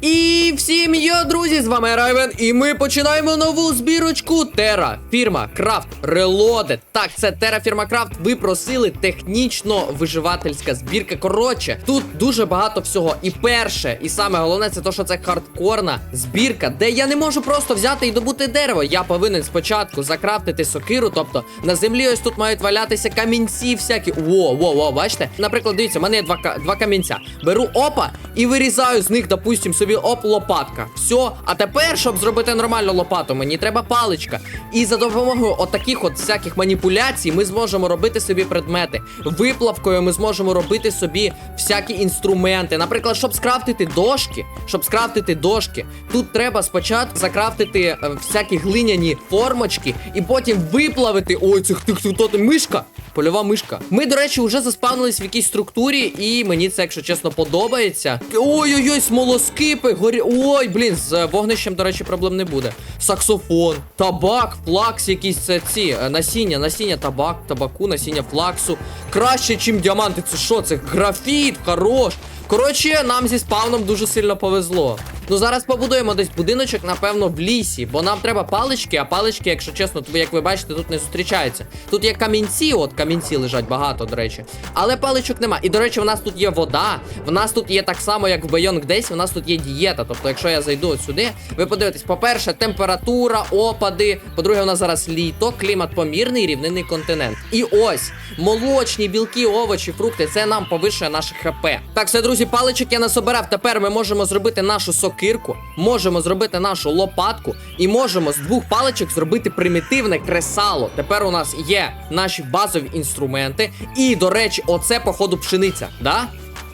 І всім йо, друзі, з вами Райвен, і ми починаємо нову збірочку Терра Фірма Крафт Reloaded. Так, це Терра Фірма Крафт. Ви просили технічно виживательська збірка. Коротше, тут дуже багато всього. І перше, і саме головне, це то, що це хардкорна збірка, де я не можу просто взяти і добути дерево. Я повинен спочатку закрафтити сокиру. Тобто на землі ось тут мають валятися камінці всякі. Во, во, во, бачите? Наприклад, дивіться, в мене є два, два камінця. Беру опа і вирізаю з них, допустим, собі оп, лопатка. Все. А тепер, щоб зробити нормальну лопату, мені треба паличка. І за допомогою отаких от всяких маніпуляцій ми зможемо робити собі предмети. Виплавкою ми зможемо робити собі всякі інструменти. Наприклад, щоб скрафтити дошки, щоб скрафтити дошки, тут треба спочатку закрафтити е, всякі глиняні формочки і потім виплавити. Ой, це хто ти мишка? Польова мишка. Ми, до речі, вже заспавнились в якійсь структурі, і мені це, якщо чесно, подобається. Ой-ой-ой, смолоскипи, горі. Ой, блін, з вогнищем, до речі, проблем не буде. Саксофон, табак, флакс, якісь це ці е, насіння, насіння табак, табаку, насіння флаксу. Краще, ніж діаманти. Це що? Це графіт, хорош. Коротше, нам зі спавном дуже сильно повезло. Ну зараз побудуємо десь будиночок, напевно, в лісі, бо нам треба палички, а палички, якщо чесно, то, як ви бачите, тут не зустрічаються. Тут є камінці, от камінці лежать багато, до речі. Але паличок нема. І до речі, в нас тут є вода. В нас тут є так само, як в Байонг Дейс, в нас тут є дієта. Тобто, якщо я зайду от сюди, ви подивитесь, по-перше, температура, опади. По-друге, у нас зараз літо, клімат помірний, рівнинний континент. І ось молочні білки, овочі, фрукти. Це нам повищує наше ХП. Так, все, друзі, паличок я насобирав. Тепер ми можемо зробити нашу сокирку, можемо зробити нашу лопатку і можемо з двох паличок зробити примітивне кресало. Тепер у нас є наші базові інструменти. І, до речі, оце, походу, пшениця. Да?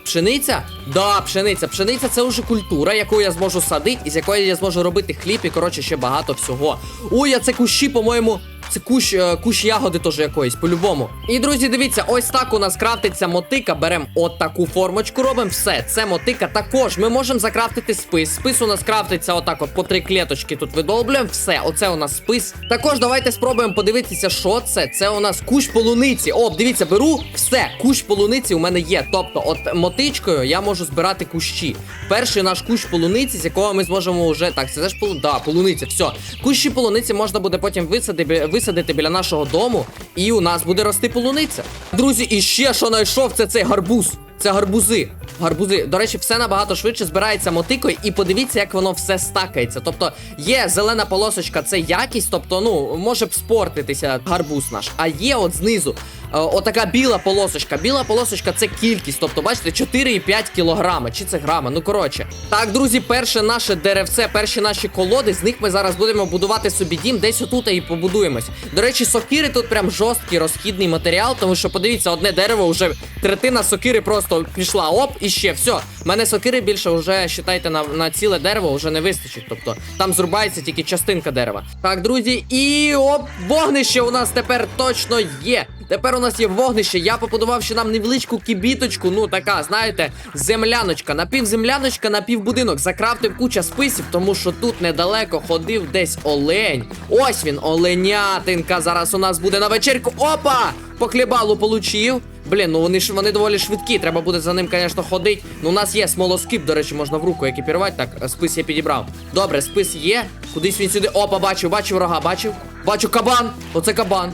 Пшениця? Да, пшениця. Пшениця це вже культура, яку я зможу садити, і з якої я зможу робити хліб і коротше ще багато всього. Ой, а це кущі, по-моєму. Це кущ, е, кущ ягоди теж якоїсь, по-любому. І друзі, дивіться, ось так у нас крафтиться мотика. Беремо от таку формочку, робимо все. Це мотика. Також ми можемо закрафтити спис. Спис у нас крафтиться отак, от по три клеточки тут видолблюємо. Все, оце у нас спис. Також давайте спробуємо подивитися, що це. Це у нас кущ полуниці. О, дивіться, беру все. Кущ полуниці у мене є. Тобто, от мотичкою я можу збирати кущі. Перший наш кущ полуниці, з якого ми зможемо вже. Так, це ж полу... да, полуниця, все. Кущі полуниці можна буде потім висадити, висадити біля нашого дому, і у нас буде рости полуниця. Друзі, і ще що знайшов, це цей гарбуз. Це гарбузи. Гарбузи. До речі, все набагато швидше збирається мотикою, і подивіться, як воно все стакається. Тобто є зелена полосочка, це якість, тобто, ну, може б спортитися гарбуз наш. А є от знизу отака біла полосочка. Біла полосочка це кількість. Тобто, бачите, 4,5 кілограми. Чи це грами? Ну коротше. Так, друзі, перше наше деревце, перші наші колоди. З них ми зараз будемо будувати собі дім, десь отут і побудуємось. До речі, сокири тут прям жорсткий розхідний матеріал, тому що подивіться, одне дерево вже третина сокири просто пішла. Оп, і ще все. Мене сокири більше вже считайте на, на ціле дерево вже не вистачить. Тобто там зрубається тільки частинка дерева. Так, друзі, і оп, вогнище у нас тепер точно є. Тепер у нас є вогнище. Я побудував ще нам невеличку кібіточку. Ну така, знаєте, земляночка. Напівземляночка, напівбудинок. Закрафтив куча списів, тому що тут недалеко ходив десь олень. Ось він, оленятинка. Зараз у нас буде на вечірку. Опа! По хлібалу получив. Блін, ну вони ж вони доволі швидкі. Треба буде за ним, звісно, ходити. Ну, у нас є смолоскип, до речі, можна в руку екіпірувати. Так, спис я підібрав. Добре, спис є. Кудись він сюди. Опа, бачив, бачив рога, бачив. Бачу кабан. Оце кабан.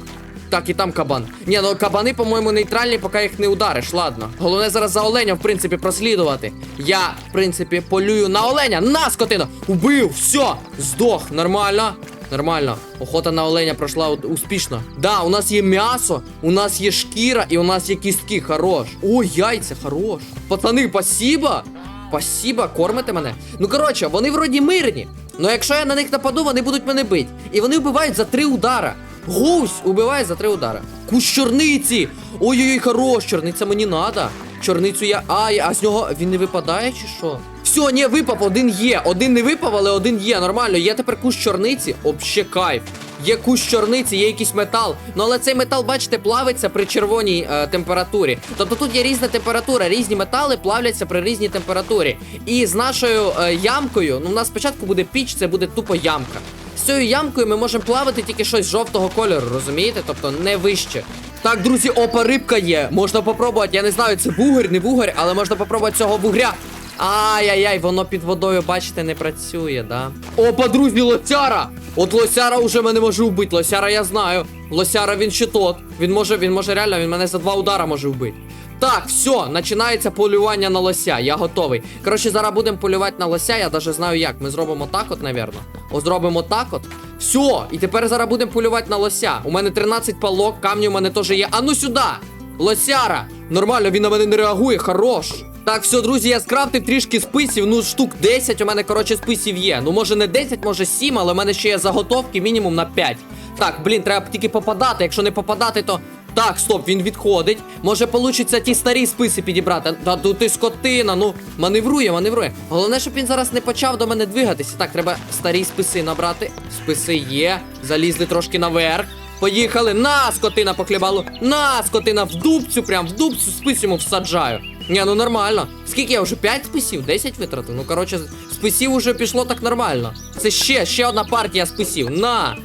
Так, і там кабан. Ні, ну кабани, по-моєму, нейтральні, поки їх не удариш. Ладно. Головне зараз за оленя, в принципі, прослідувати. Я, в принципі, полюю на оленя. На, скотина! Убив! Все! Здох! Нормально. Нормально. Охота на оленя пройшла успішно. Да, у нас є м'ясо, у нас є шкіра і у нас є кістки. Хорош. О, яйця, хорош. Пацани, спасибо. Спасибо, кормите мене. Ну коротше, вони вроді мирні. Ну якщо я на них нападу, вони будуть мене бити. І вони вбивають за три удара. Гусь убиває за три удара. Кущ чорниці! Ой-ой-ой, хорош, чорниця мені надо. Чорницю я. Ай, а з нього він не випадає чи що? Все, ні, випав, один є. Один не випав, але один є. Нормально. Є тепер кущ чорниці. Обще кайф. Є кущ чорниці, є якийсь метал. Ну але цей метал, бачите, плавиться при червоній е, температурі. Тобто тут є різна температура, різні метали плавляться при різній температурі. І з нашою е, ямкою, ну у нас спочатку буде піч, це буде тупо ямка. З цією ямкою ми можемо плавати тільки щось жовтого кольору, розумієте? Тобто не вище. Так, друзі, опа, рибка є. Можна попробувати. Я не знаю, це вугор, не вугор, але можна попробувати цього вугря. Ай-яй-яй, воно під водою, бачите, не працює, да? Опа, друзі, лосяра! От лосяра уже мене може вбити. Лосяра я знаю. Лосяра він ще тот. Він може, він може реально, він мене за два удара може вбити. Так, все, починається полювання на лося. Я готовий. Коротше, зараз будемо полювати на лося. Я навіть знаю як. Ми зробимо так, от, навірно. О, зробимо так от. Все, і тепер зараз будемо полювати на лося. У мене 13 палок, камні у мене теж є. А ну сюди! Лосяра! Нормально, він на мене не реагує, хорош. Так, все, друзі, я скрафтив трішки списів, ну штук 10 у мене, коротше, списів є. Ну, може не 10, може 7, але у мене ще є заготовки мінімум на 5. Так, блін, треба тільки попадати. Якщо не попадати, то. Так, стоп, він відходить. Може, получиться ті старі списи підібрати. Та тут ти скотина, ну маневрує, маневрує. Головне, щоб він зараз не почав до мене двигатися. Так, треба старі списи набрати. Списи є. Залізли трошки наверх. Поїхали. На, скотина по. На, скотина в дубцю, прям в дубцю спис йому всаджаю. Ні, ну нормально. Скільки я вже 5 списів? 10 витратив? Ну, коротше, списів уже пішло так нормально. Це ще, ще одна партія списів. На!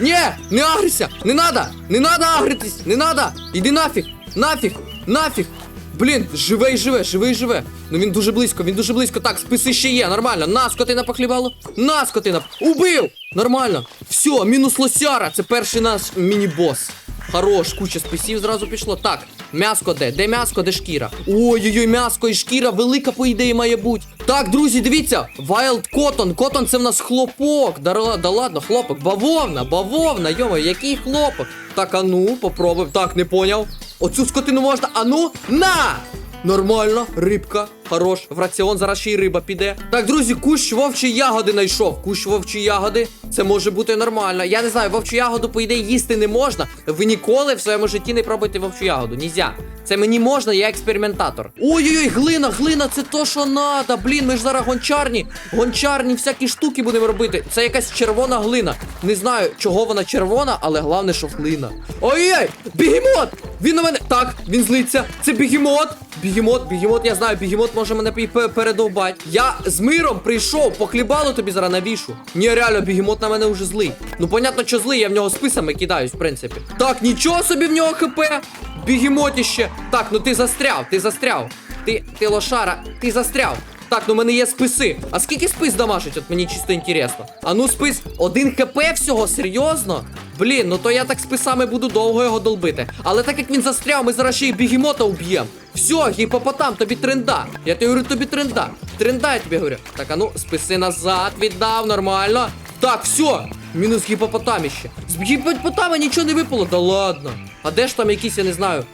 Ні, не агрися! Не надо! Не надо агритись! Не надо! Іди нафіг! Нафіг! Нафіг! Блін, живе і живе, живе і живе. Ну він дуже близько, він дуже близько. Так, списи ще є, нормально. На, скотина похлібало. На, скотина. Убив! Нормально. Все, мінус лосяра. Це перший наш міні-бос. Хорош, куча списів зразу пішло. Так, м'яско де? Де м'яско, де шкіра? Ой-ой-ой, м'яско і шкіра велика, по ідеї, має бути. Так, друзі, дивіться. Wild Cotton. Cotton це в нас хлопок. Да, да ладно, хлопок. Бавовна, бавовна, йома, який хлопок. Так, а ну, попробуй. Так, не поняв. Оцю скотину можна. А ну, на! Нормально, рибка, хорош. В раціон зараз ще й риба піде. Так, друзі, кущ вовчі ягоди знайшов. Кущ вовчі ягоди. Це може бути нормально. Я не знаю, вовчу ягоду, по ідеї, їсти не можна. Ви ніколи в своєму житті не пробуйте вовчу ягоду. Нельзя. Це мені можна, я експериментатор. Ой-ой-ой, глина, глина, це то, що надо. Блін, ми ж зараз гончарні. Гончарні всякі штуки будемо робити. Це якась червона глина. Не знаю, чого вона червона, але головне, що глина. Ой-ой, бігемот! Він на мене. Так, він злиться. Це бігемот. Бігемот, бігемот, я знаю, бігемот може мене пі- пе- передовбать. Я з миром прийшов, похлібало тобі зараз навішу. Ні, реально, бігемот на мене вже злий. Ну, понятно, що злий, я в нього списами кидаюсь, в принципі. Так, нічого собі в нього хп. Бігемотіще. Так, ну ти застряв, ти застряв. Ти, ти лошара, ти застряв. Так, ну в мене є списи. А скільки спис дамажить? От мені чисто інтересно. А ну спис, один хп всього, серйозно? Блін, ну то я так списами буду довго його долбити. Але так як він застряв, ми зараз ще й бігемота уб'ємо. Все, гіпопотам, тобі тренда. Я тобі говорю, тобі тренда. Тренда, я тобі говорю. Так, а ну, списи назад, віддав, нормально. Так, все. Мінус гіпопотаміще. З гіпопотама нічого не випало. Да ладно. А де ж там якийсь, я не знаю,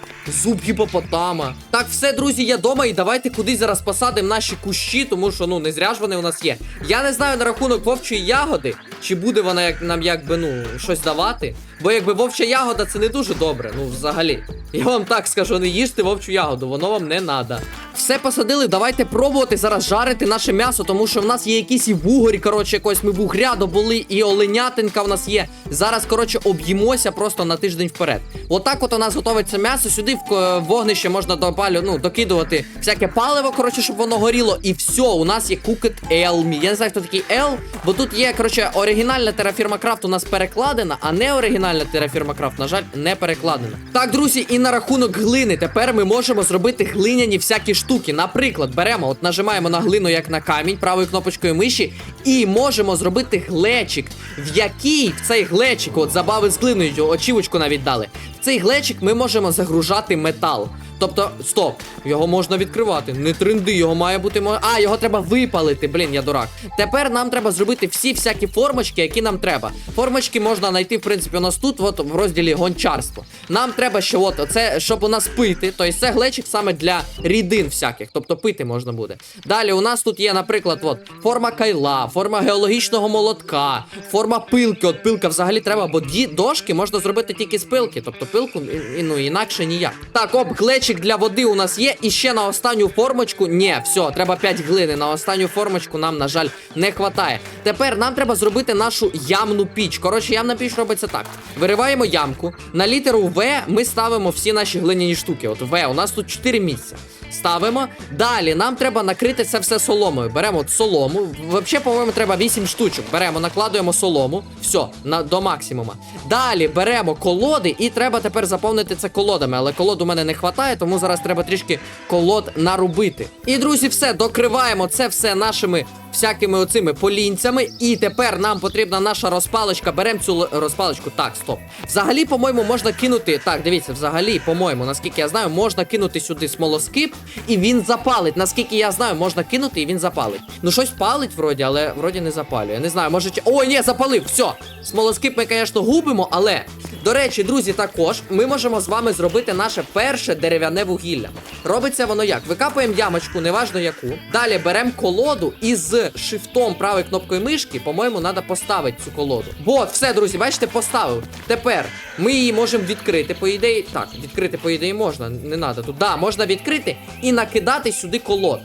зуб гіпопотама. Так, все, друзі, я дома, і давайте кудись зараз посадимо наші кущі, тому що ну не зря ж вони у нас є. Я не знаю на рахунок вовчої ягоди, чи буде вона як нам якби ну щось давати. Бо якби вовча ягода це не дуже добре, ну взагалі. Я вам так скажу, не їжте вовчу ягоду, воно вам не надо. Все посадили, давайте пробувати зараз жарити наше м'ясо, тому що в нас є якісь і вугорі, коротше, якось ми вугря добули, і оленятинка в нас є. Зараз, коротше, об'їмося просто на тиждень вперед. Отак от у нас готовиться м'ясо. Сюди в е, вогнище можна допалю, ну, докидувати всяке паливо, коротше, щоб воно горіло. І все, у нас є Cooked Elmi. Я не знаю, хто такий Ел, бо тут є, коротше, оригінальна терафірма крафт у нас перекладена, а не оригінальна терафірма крафт, на жаль, не перекладена. Так, друзі, і на рахунок глини. Тепер ми можемо зробити глиняні всякі штуки. Наприклад, беремо, от нажимаємо на глину як на камінь правою кнопочкою миші, і можемо зробити глечик, в який в цей глечик, от забави з глиною, очівочку навіть дали. В цей глечик ми можемо загружати метал. Тобто, стоп, його можна відкривати. Не тренди, його має бути. А, його треба випалити. Блін, я дурак. Тепер нам треба зробити всі всякі формочки, які нам треба. Формочки можна знайти, в принципі, у нас тут, от в розділі гончарство. Нам треба ще, от, це, щоб у нас пити. Тобто це глечик саме для рідин всяких, тобто пити можна буде. Далі у нас тут є, наприклад, от, форма кайла, форма геологічного молотка, форма пилки. От пилка взагалі треба, бо дошки можна зробити тільки з пилки. Тобто пилку ну, інакше ніяк. Так, оп, глечик для води у нас є. І ще на останню формочку. Ні, все, треба 5 глини. На останню формочку нам, на жаль, не хватає. Тепер нам треба зробити нашу ямну піч. Коротше, ямна піч робиться так: вириваємо ямку. На літеру В ми ставимо всі наші глиняні штуки. От В, у нас тут 4 місця. Ставимо. Далі нам треба накрити це все соломою. Беремо солому. Взагалі, по-моєму, треба 8 штучок. Беремо, накладуємо солому. Все, на, до максимума. Далі беремо колоди, і треба тепер заповнити це колодами. Але колод у мене не вистачає, тому зараз треба трішки колод нарубити. І, друзі, все, докриваємо це все нашими всякими оцими полінцями. І тепер нам потрібна наша розпалочка. Беремо цю розпалочку. Так, стоп. Взагалі, по-моєму, можна кинути. Так, дивіться, взагалі, по-моєму, наскільки я знаю, можна кинути сюди смолоскип, і він запалить. Наскільки я знаю, можна кинути і він запалить. Ну, щось палить вроді, але вроді не запалює. Не знаю, може. О, ні, запалив. Все. Смолоскип ми, звісно, губимо, але. До речі, друзі, також ми можемо з вами зробити наше перше дерев'яне вугілля. Робиться воно як? Викапуємо ямочку, неважно яку. Далі беремо колоду і з шифтом правою кнопкою мишки, по-моєму, треба поставити цю колоду. Вот, все, друзі, бачите, поставив. Тепер ми її можемо відкрити, по ідеї. Так, відкрити, по ідеї, можна. Не треба тут. Да, можна відкрити і накидати сюди колод.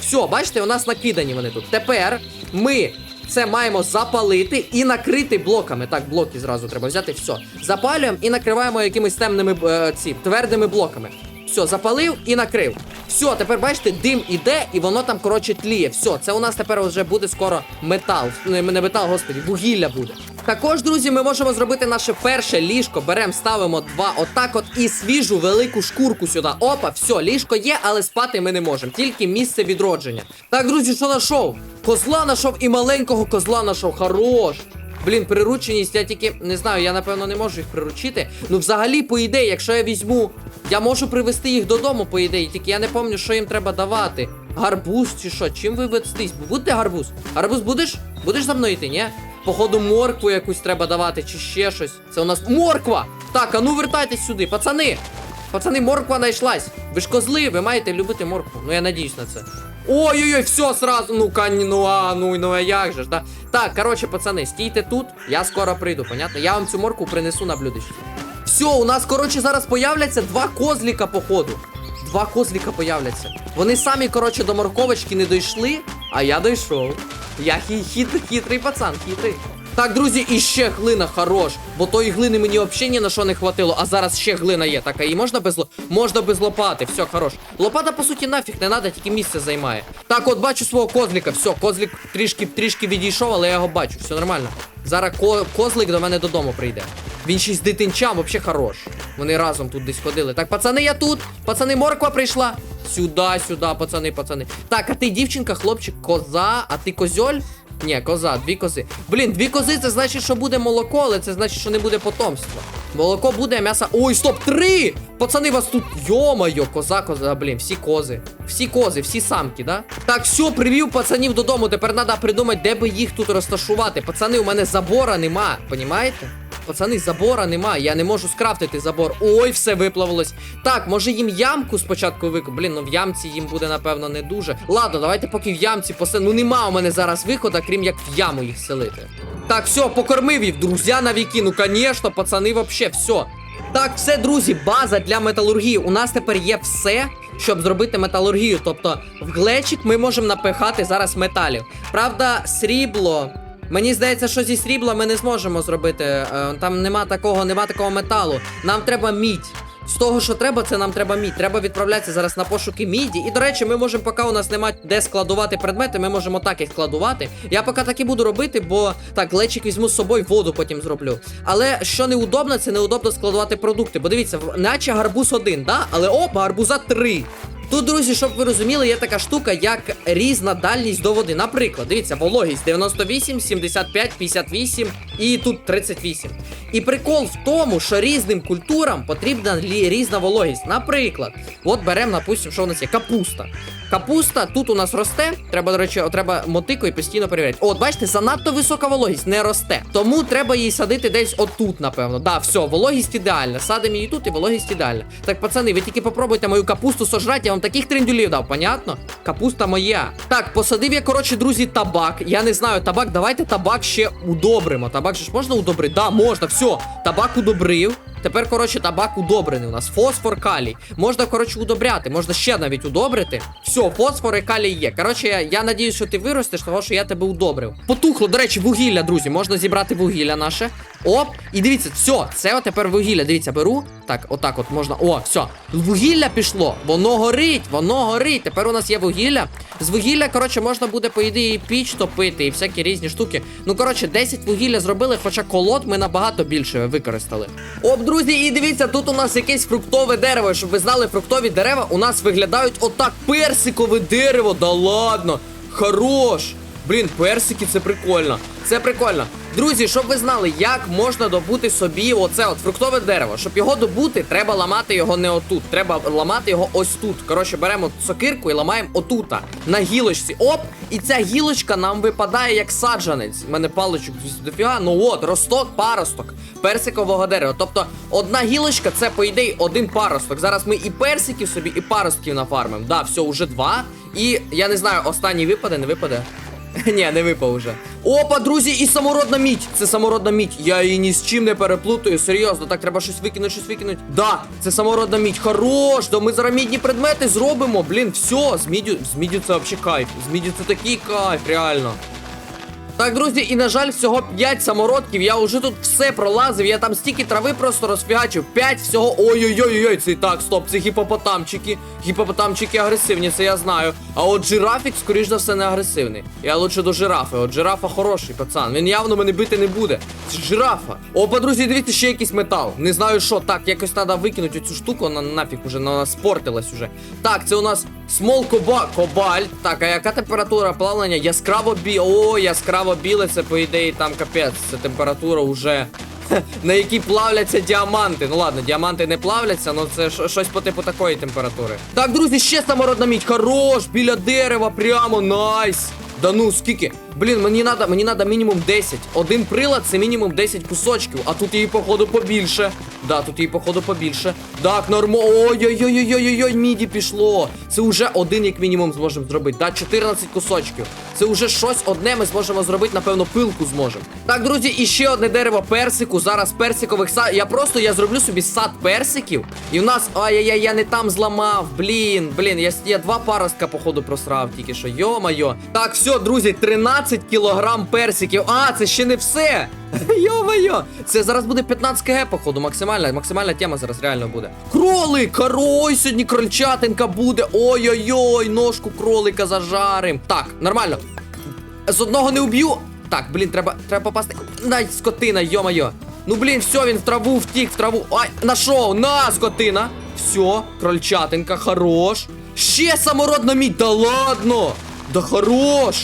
Все, бачите, у нас накидані вони тут. Тепер ми це маємо запалити і накрити блоками. Так, блоки зразу треба взяти. Все. Запалюємо і накриваємо якимись темними е, ці, твердими блоками. Все, запалив і накрив. Все, тепер бачите, дим іде, і воно там, коротше, тліє. Все, це у нас тепер вже буде скоро метал. Не, не метал, господі, вугілля буде. Також, друзі, ми можемо зробити наше перше ліжко. Беремо, ставимо два отак от і свіжу велику шкурку сюди. Опа, все, ліжко є, але спати ми не можемо. Тільки місце відродження. Так, друзі, що знайшов? Козла знайшов і маленького козла знайшов. Хорош. Блін, прирученість, я тільки не знаю, я напевно не можу їх приручити. Ну, взагалі, по ідеї, якщо я візьму, я можу привезти їх додому, по ідеї, тільки я не пам'ятаю, що їм треба давати. Гарбуз чи що? Чим ви вестись? Будете гарбуз? Гарбуз будеш? Будеш за мною йти, ні? Походу, моркву якусь треба давати, чи ще щось. Це у нас морква! Так, а ну вертайтесь сюди, пацани! Пацани, морква знайшлась. Ви ж козли, ви маєте любити моркву. Ну я надіюсь на це. Ой-ой-ой, все сразу. Ну кані, ну а, ну, ну а як же ж, да? Так, коротше, пацани, стійте тут, я скоро прийду, понятно? Я вам цю моркву принесу на блюдечко. Все, у нас, коротше, зараз появляться два козліка, походу. Два козліка появляться. Вони самі, коротше, до морковочки не дійшли, а я дійшов. Я хі хит, хитрий пацан, хитрий. Так, друзі, і ще глина хорош. Бо тої глини мені взагалі ні на що не хватило, а зараз ще глина є. Так, а її можна без. Можна без лопати, все, хорош. Лопата, по суті, нафіг не треба, тільки місце займає. Так, от бачу свого козліка, все, козлік трішки трішки відійшов, але я його бачу, все нормально. Зараз ко козлик до мене додому прийде. Він ще з дитинчам, взагалі хорош. Вони разом тут десь ходили. Так, пацани, я тут. Пацани, морква прийшла. Сюда, сюди, пацани, пацани. Так, а ти дівчинка, хлопчик, коза, а ти козьоль? Ні, коза, дві кози. Блін, дві кози, це значить, що буде молоко, але це значить, що не буде потомства. Молоко буде, а м'ясо. Ой, стоп, три! Пацани, вас тут. Йо-моє, коза, коза, блін, всі кози. Всі кози, всі самки, да? Так, все, привів пацанів додому. Тепер треба придумати, де би їх тут розташувати. Пацани, у мене забора нема, понімаєте? Пацани, забора нема, я не можу скрафтити забор. Ой, все виплавилось. Так, може їм ямку спочатку вику. Блін, ну в ямці їм буде, напевно, не дуже. Ладно, давайте поки в ямці посе. Ну нема у мене зараз виходу, крім як в яму їх селити. Так, все, покормив їх, друзі на віки. Ну, звісно, пацани, вообще, все. Так, все, друзі, база для металургії. У нас тепер є все, щоб зробити металургію. Тобто, в глечик ми можемо напихати зараз металів. Правда, срібло. Мені здається, що зі срібла ми не зможемо зробити. е, Там нема такого, нема такого металу. Нам треба мідь. З того, що треба, це нам треба мідь. Треба відправлятися зараз на пошуки міді. І до речі, ми можемо, поки у нас немає де складувати предмети, ми можемо так їх складувати. Я поки так і буду робити, бо так, глечик візьму з собою, воду потім зроблю. Але що неудобно, це неудобно складувати продукти. Бо дивіться, наче гарбуз один, да? Але опа, гарбуза три. Тут, друзі, щоб ви розуміли, є така штука, як різна дальність до води. Наприклад, дивіться, вологість 98, 75, 58 і тут 38. І прикол в тому, що різним культурам потрібна різна вологість. Наприклад, от беремо, напустимо, що у нас є капуста. Капуста тут у нас росте. Треба, до речі, треба мотикою постійно перевіряти. От, бачите, занадто висока вологість не росте. Тому треба її садити десь отут, напевно. Да, все, вологість ідеальна. Садимо її тут і вологість ідеальна. Так, пацани, ви тільки попробуйте мою капусту сожрати, я вам таких трендюлів дав, понятно? Капуста моя. Так, посадив я, коротше, друзі, табак. Я не знаю, табак, давайте табак ще удобримо. Табак же ж можна удобрити? Да, можна, все. Табак удобрив. Тепер, коротше, табак удобрений у нас. Фосфор, калій. Можна, коротше, удобряти. Можна ще навіть удобрити. Все, фосфор і калій є. Коротше, я, я надіюсь, що ти виростеш, тому що я тебе удобрив. Потухло, до речі, вугілля, друзі. Можна зібрати вугілля наше. Оп, і дивіться, все, це тепер вугілля. Дивіться, беру. Так, отак от можна. О, все. Вугілля пішло. Воно горить, воно горить. Тепер у нас є вугілля. З вугілля, коротше, можна буде, по ідеї, піч топити, і всякі різні штуки. Ну, коротше, 10 вугілля зробили, хоча колод ми набагато більше використали. Оп, друзі, і дивіться, тут у нас якесь фруктове дерево. Щоб ви знали, фруктові дерева у нас виглядають отак. Персикове дерево, да ладно. Хорош. Блін, персики, це прикольно. Це прикольно. Друзі, щоб ви знали, як можна добути собі оце от фруктове дерево. Щоб його добути, треба ламати його не отут. Треба ламати його ось тут. Коротше, беремо сокирку і ламаємо отута. На гілочці. Оп! І ця гілочка нам випадає як саджанець. У мене паличок дофіга. Ну от, росток, паросток. Персикового дерева. Тобто, одна гілочка це, по ідеї, один паросток. Зараз ми і персиків собі, і паростків нафармимо. Да, все, уже два. І я не знаю, останній випаде, не випаде. Ні, не випав уже. Опа, друзі, і самородна мідь. Це самородна мідь. Я її ні з чим не переплутаю. Серйозно, так треба щось викинути, щось викинути. Да, це самородна мідь. Хорош. Да ми зараз мідні предмети зробимо. Блін, все, з міддю, з міддю це взагалі кайф. З міддю це такий кайф, реально. Так, друзі, і на жаль, всього 5 самородків. Я вже тут все пролазив. Я там стільки трави просто розфігачив. 5 всього. Ой-ой-ой, це так, стоп, це гіпопотамчики. Гіпопотамчики агресивні, це я знаю. А от жирафік, скоріш за все, не агресивний. Я лучше до жирафи. От жирафа хороший пацан. Він явно мене бити не буде. Це жирафа. Опа, друзі, дивіться, ще якийсь метал. Не знаю що. Так, якось треба викинути цю штуку. Вона нафіг уже вона спортилась уже. Так, це у нас смол коба... кобальт. Так, а яка температура плавлення? Яскраво бі. О, яскраво біле, це по ідеї там капець. Це температура уже. На якій плавляться діаманти. Ну ладно, діаманти не плавляться, але це щось по типу такої температури. Так, друзі, ще самородна мідь. Хорош, біля дерева, прямо найс. Да ну, скільки? Блін, мені надо, мені надо мінімум 10. Один прилад це мінімум 10 кусочків, а тут її, походу, побільше. Да, тут її, походу, побільше. Так, нормо. Ой-ой-ой-ой-ой-ой, міді пішло. Це вже один, як мінімум, зможемо зробити. Да, 14 кусочків. Це вже щось одне ми зможемо зробити, напевно, пилку зможемо. Так, друзі, і ще одне дерево персику. Зараз персикових сад. Я просто я зроблю собі сад персиків. І в нас. Ай-яй-яй, я не там зламав. Блін, блін, я, я два паростка, походу, просрав тільки що. Йо-майо. Так, все, друзі, 13 кілограм персиків. А, це ще не все. Йо-майо. Це зараз буде 15 кг, походу, максимальна, максимальна тема зараз реально буде. Кролик, корой, сьогодні крольчатинка буде. Ой-ой-ой, ножку кролика зажарим. Так, нормально. З одного не уб'ю. Так, блін, треба, треба попасти. Най, скотина, йо-майо. Ну блін, все, він в траву втік, в траву. Ай, нашов, на, скотина. Все, крольчатинка, хорош. Ще самородна мідь, да ладно. Да хорош.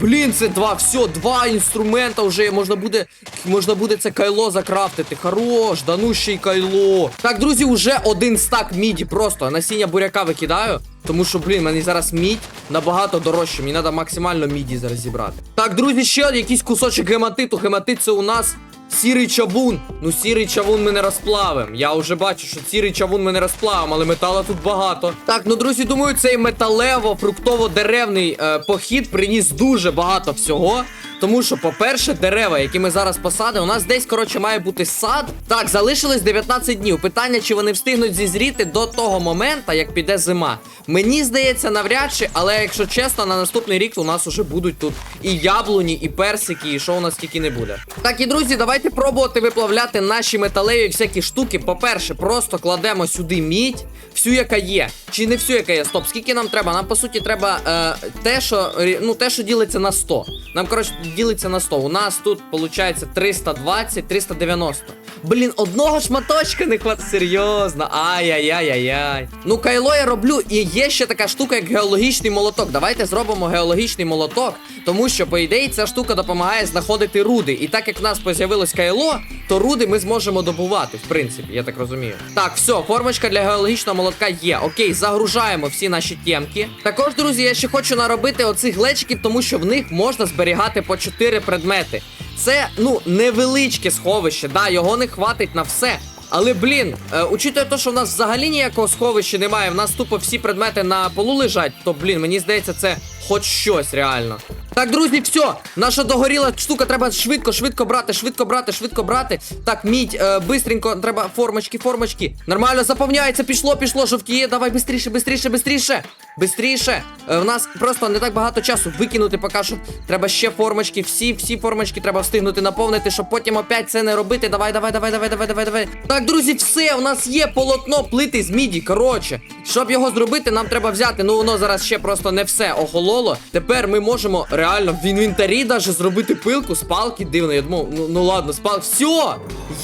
Блін, це два, все, два інструмента вже можна буде. Можна буде це кайло закрафтити. Хорош, да ну ще й кайло. Так, друзі, вже один стак міді. Просто насіння буряка викидаю. Тому що, блін, мені зараз мідь набагато дорожче. Мені треба максимально міді зараз зібрати. Так, друзі, ще якийсь кусочок гематиту. Гематит це у нас сірий чавун. Ну, сірий чавун ми не розплавимо. Я вже бачу, що сірий чавун ми не розплавимо, але метала тут багато. Так, ну друзі, думаю, цей металево-фруктово-деревний е, похід приніс дуже багато всього. Тому що, по-перше, дерева, які ми зараз посадимо, у нас десь, коротше, має бути сад. Так, залишилось 19 днів. Питання, чи вони встигнуть зізріти до того моменту, як піде зима. Мені здається, навряд чи, але якщо чесно, на наступний рік у нас уже будуть тут і яблуні, і персики, і що у нас тільки не буде. Так, і друзі, давайте пробувати виплавляти наші металеві всякі штуки. По-перше, просто кладемо сюди мідь, всю, яка є. Чи не всю, яка є. Стоп, скільки нам треба? Нам по суті треба е, те, що ну, те, що ділиться на 100. Нам, коротше, ділиться на 100. У нас тут виходить 320, 390. Блін, одного шматочка не хватить. Серйозно. Ай-яй-яй-яй-яй. Ну, кайло я роблю, і є ще така штука, як геологічний молоток. Давайте зробимо геологічний молоток, тому що, по ідеї, ця штука допомагає знаходити руди. І так як в нас з'явилось кайло, то руди ми зможемо добувати, в принципі, я так розумію. Так, все, формочка для геологічного молотка є. Окей, загружаємо всі наші темки. Також, друзі, я ще хочу наробити оцих глечиків, тому що в них можна зберігати по 4 предмети. Це, ну, невеличке сховище, да, його не хватить на все. Але блін, е, учитує те, що в нас взагалі ніякого сховища немає, в нас тупо всі предмети на полу лежать, то блін, мені здається, це хоч щось реально. Так, друзі, все, наша догоріла штука, треба швидко, швидко брати, швидко брати, швидко брати. Так, мідь, е, бистренько, треба формочки, формочки. Нормально заповняється, пішло, пішло, жовтіє. Давай, бистріше, бистріше, бистріше. Бистріше. Е, В нас просто не так багато часу викинути поки що. Треба ще формочки. Всі, всі формочки треба встигнути наповнити, щоб потім опять це не робити. Давай, давай, давай, давай, давай, давай, давай. Так, друзі, все, у нас є полотно плити з міді. Коротше, щоб його зробити, нам треба взяти. Ну воно зараз ще просто не все охололо. Тепер ми можемо реально в інвентарі даже зробити пилку з палки. Дивно, я думав, ну, ну ладно, з палки. Все!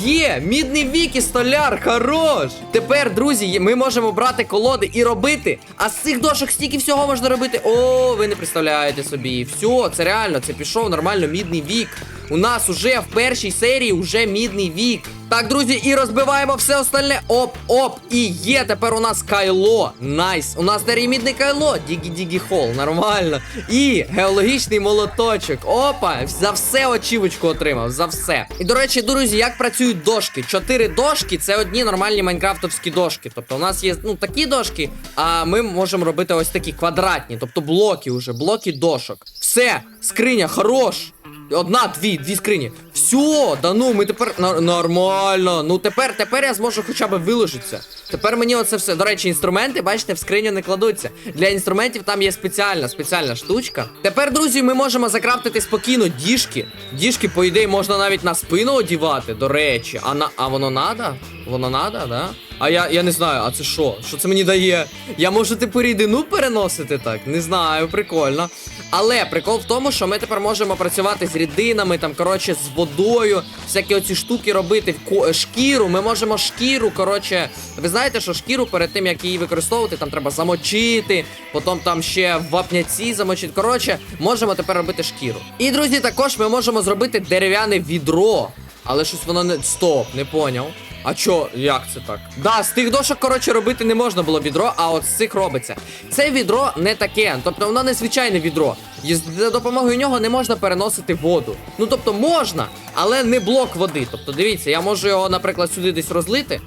Є! Мідний вік і столяр, хорош! Тепер, друзі, ми можемо брати колоди і робити. А з цих дошок стільки всього можна робити. О, ви не представляєте собі. Все, це реально, це пішов нормально мідний вік. У нас уже в першій серії уже мідний вік. Так, друзі, і розбиваємо все остальне. Оп, оп. І є тепер у нас кайло. Найс. У нас і мідне кайло. Дігі-дігі хол, нормально. І геологічний молоточок. Опа, за все очівочку отримав. За все. І до речі, друзі, як працюють дошки? Чотири дошки це одні нормальні майнкрафтовські дошки. Тобто у нас є ну такі дошки, а ми можемо робити ось такі квадратні, тобто блоки уже, блоки дошок. Все, скриня, хорош. Одна, дві, дві скрині. Все, да ну, ми тепер нормально. Ну тепер, тепер я зможу хоча б виложитися. Тепер мені оце все. До речі, інструменти, бачите, в скриню не кладуться. Для інструментів там є спеціальна, спеціальна штучка. Тепер, друзі, ми можемо закрафтити спокійно діжки. Діжки, по ідеї, можна навіть на спину одівати, до речі. А на а воно надо? Воно надо, да? А я, я не знаю, а це що? Що це мені дає? Я можу типу рідину переносити так? Не знаю, прикольно. Але прикол в тому, що ми тепер можемо працювати з рідинами, там, коротше, з водою, всякі оці штуки робити, ко- шкіру. Ми можемо шкіру, коротше. Ви знаєте, що шкіру перед тим, як її використовувати, там треба замочити, потім там ще в вапняці замочити. Коротше, можемо тепер робити шкіру. І, друзі, також ми можемо зробити дерев'яне відро. Але щось воно не. Стоп, не поняв. А чо, як це так? Да, з тих дошок, коротше, робити не можна було відро, а от з цих робиться. Це відро не таке, тобто воно не звичайне відро. І за допомогою нього не можна переносити воду. Ну тобто можна, але не блок води. Тобто, дивіться, я можу його, наприклад, сюди десь розлити.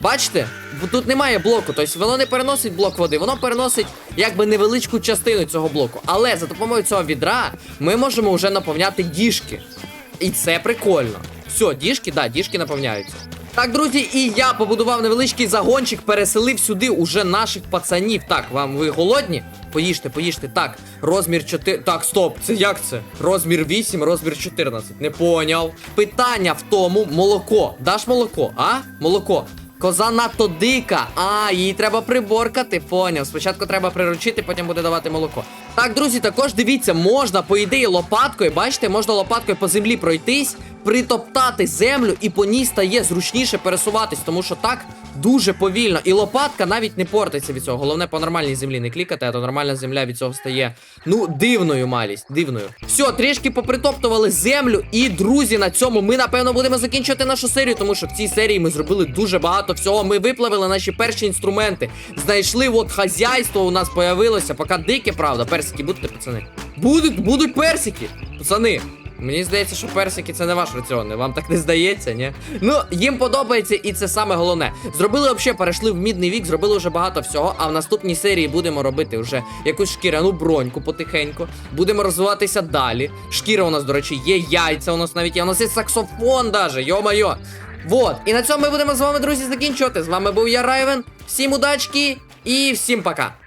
Бачите? Тут немає блоку, тобто воно не переносить блок води, воно переносить якби невеличку частину цього блоку. Але за допомогою цього відра ми можемо вже наповняти діжки. І це прикольно. Все, діжки, да, діжки наповняються. Так, друзі, і я побудував невеличкий загончик, переселив сюди уже наших пацанів. Так, вам ви голодні? Поїжте, поїжте. Так, розмір 4. Так, стоп, це як це? Розмір 8, розмір 14. Не поняв. Питання в тому, молоко. Даш молоко, а? Молоко. Коза надто дика. А, її треба приборкати. Поняв. Спочатку треба приручити, потім буде давати молоко. Так, друзі, також дивіться, можна, по ідеї, лопаткою, бачите, можна лопаткою по землі пройтись, притоптати землю, і по ній стає зручніше пересуватись, тому що так дуже повільно. І лопатка навіть не портиться від цього. Головне по нормальній землі не клікати, а то нормальна земля від цього стає ну дивною малість. Дивною. Все, трішки попритоптували землю. І друзі, на цьому ми напевно будемо закінчувати нашу серію, тому що в цій серії ми зробили дуже багато всього. Ми виплавили наші перші інструменти. Знайшли, от хазяйство у нас появилося. Поки дике, правда. Персики будете, пацани? Будуть, будуть персики, пацани. Мені здається, що персики це не ваш раціон. Вам так не здається, ні? Ну, їм подобається, і це саме головне. Зробили взагалі, перейшли в мідний вік, зробили вже багато всього. А в наступній серії будемо робити вже якусь шкіряну броньку потихеньку. Будемо розвиватися далі. Шкіра у нас, до речі, є яйця. У нас навіть є. У нас є саксофон, даже, йо-майо. Вот. І на цьому ми будемо з вами, друзі, закінчувати. З вами був я Райвен. Всім удачки і всім пока.